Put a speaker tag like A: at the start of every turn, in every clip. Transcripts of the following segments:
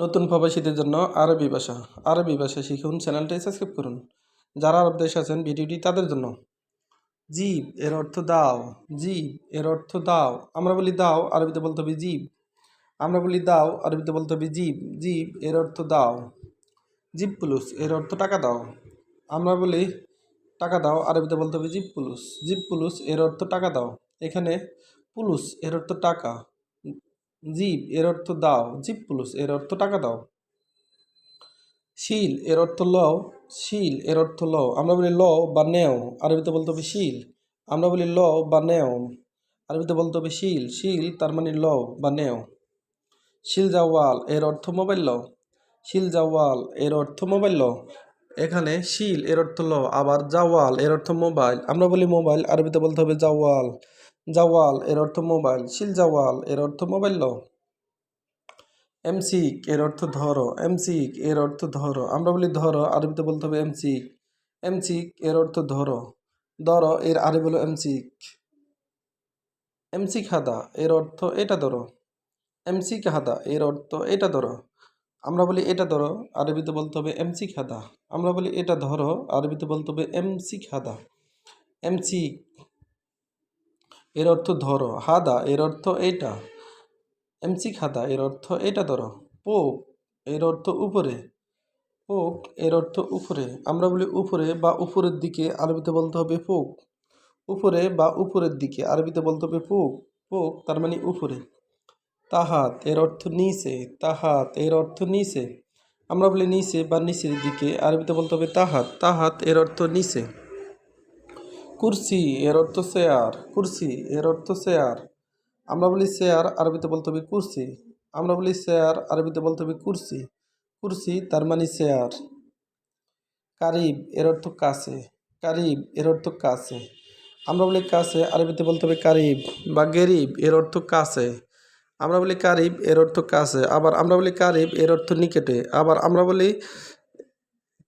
A: নতুন প্রবাসীদের জন্য আরবি ভাষা। আরবি ভাষা শিখুন, চ্যানেলটি সাবস্ক্রাইব করুন। যারা আরব দেশে আছেন, ভিডিওটি তাদের জন্য। জীব এর অর্থ দাও। জীব এর অর্থ দাও। আমরা বলি দাও, আরবিতে বলতে হবে জীব। আমরা বলি দাও, আরবিতে বলতে হবে জীব। জীব এর অর্থ দাও। জীব পুলুস এর অর্থ টাকা দাও। আমরা বলি টাকা দাও, আরবিতে বলতে হবে জীব পুলুস জীব পুলুস এর অর্থ টাকা দাও। এখানে পুলুস এর অর্থ টাকা। জীব এর অর্থ দাও, জীব পুলুস এর অর্থ টাকা দাও। শিল এর অর্থ লও, শিল এর অর্থ লও। আমরা বলি ল বা নেও, আরবিতে বলতে হবে শিল। আমরা বলি ল বা নেও, আরবিতে বলতে হবে শিল। শিল তার মানে লও বা নেও। শিল জাওয়াল এর অর্থ মোবাইল লও। শিল জাওয়াল এর অর্থ মোবাইল লও। এখানে শিল এর অর্থ ল আবার জাওয়াল এর অর্থ মোবাইল। আমরা বলি মোবাইল, আরবিতে বলতে হবে জাওয়াল। জাওয়াল, এর অর্থ মোবাইল। শিল জাওয়াল, এর অর্থ মোবাইল। এমসিক, এর অর্থ ধরো। এমসিক, এর অর্থ ধরো। আমরা বলি ধরো, আরবিতে বলতে হবে এমসিক। এমসিক, এর অর্থ ধরো। ধরো, এর আরবি বলো এমসিক। এমসিক হাদা, এর অর্থ এটা ধরো। এমসিক হাদা, এর অর্থ এটা ধরো। আমরা বলি এটা ধরো, আরবিতে বলতে হবে এমসিক হাদা। আমরা বলি এটা ধরো, আরবিতে বলতে হবে এমসিক হাদা। এমসিক এর অর্থ ধরো। হাদা, এর অর্থ এটা এমসি খাদা, এর অর্থ এটা ধরো। পোক এর অর্থ উপরে। পোক এর অর্থ উপরে। আমরা বলি উপরে বা উপরের দিকে, আরবিতে বলতে হবে পোক উপরে বা উপরের দিকে, আরবিতে বলতে হবে পোক পোক তার মানে উপরে। তাহাত, এর অর্থ নিচে। তাহাত, এর অর্থ নিচে। আমরা বলি নিচে বা নিচের দিকে, আরবিতে বলতে হবে তাহাত। তাহাত, এর অর্থ নিচে। কুরসি, এর অর্থ চেয়ার কুরসি, এর অর্থ চেয়ার আমরা বলি চেয়ার আরবিতে বলতে হবে কুরসি। আমরা বলি চেয়ার আরবিতে বলতে হবে কুরসি। কুরসি তার মানে চেয়ার কারিব, এর অর্থ কাছে। কারিব, এর অর্থ কাছে। আমরা বলি কাছে, আরবিতে বলতে হবে কারিব বা গেরিব, এর অর্থ কাছে। আমরা বলি কারিব, এর অর্থ কাছে। আবার আমরা বলি কারিব, এর অর্থ নিকেটে। আবার আমরা বলি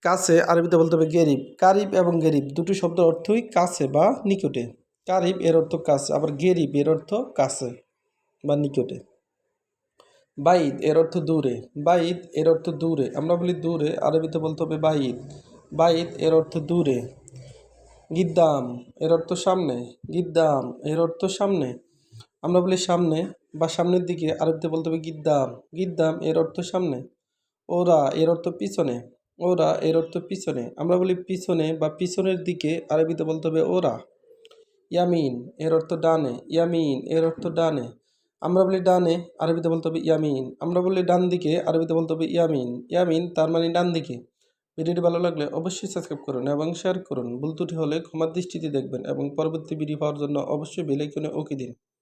A: কাছে আরবিতে বলতে হবে গেরিব। কারিব এবং গেরিব দুটি শব্দের অর্থই কাছে বা নিকটে। কারিব এর অর্থ কাছে, আবার গেরিব এর অর্থ কাছে বা নিকটে। বাইদ এর অর্থ দূরে, বাইদ এর অর্থ দূরে। আমরা বলি দূরে, আরবিতে বলতে হবে বাইদ। বাইদ এর অর্থ দূরে। গিদ্দাম এর অর্থ সামনে, গিদ্দাম এর অর্থ সামনে। আমরা বলি সামনে বা সামনের দিকে, আরবিতে বলতে হবে গিদ্দাম। গিদ্দাম এর অর্থ সামনে। ওরা এর অর্থ পিছনে। ওরা এর অর্থ পিছনে। আমরা বলি পিছনে বা পিছনের দিকে, আরবিতে বলতে হবে ওরা। ইয়ামিন, এর অর্থ ডানে। ইয়ামিন, এর অর্থ ডানে। আমরা বলি ডানে, আরবিতে বলতে হবে ইয়ামিন। আমরা বলি ডান দিকে, আরবিতে বলতে হবে ইয়ামিন। ইয়ামিন তার মানে ডান দিকে। ভিডিওটি ভালো লাগলে অবশ্যই সাবস্ক্রাইব করুন এবং শেয়ার করুন। ভুল ত্রুটি হলে ক্ষমার দৃষ্টিতে দেখবেন এবং পরবর্তী ভিডিও পাওয়ার জন্য অবশ্যই বেলাইকনে ওকে দিন।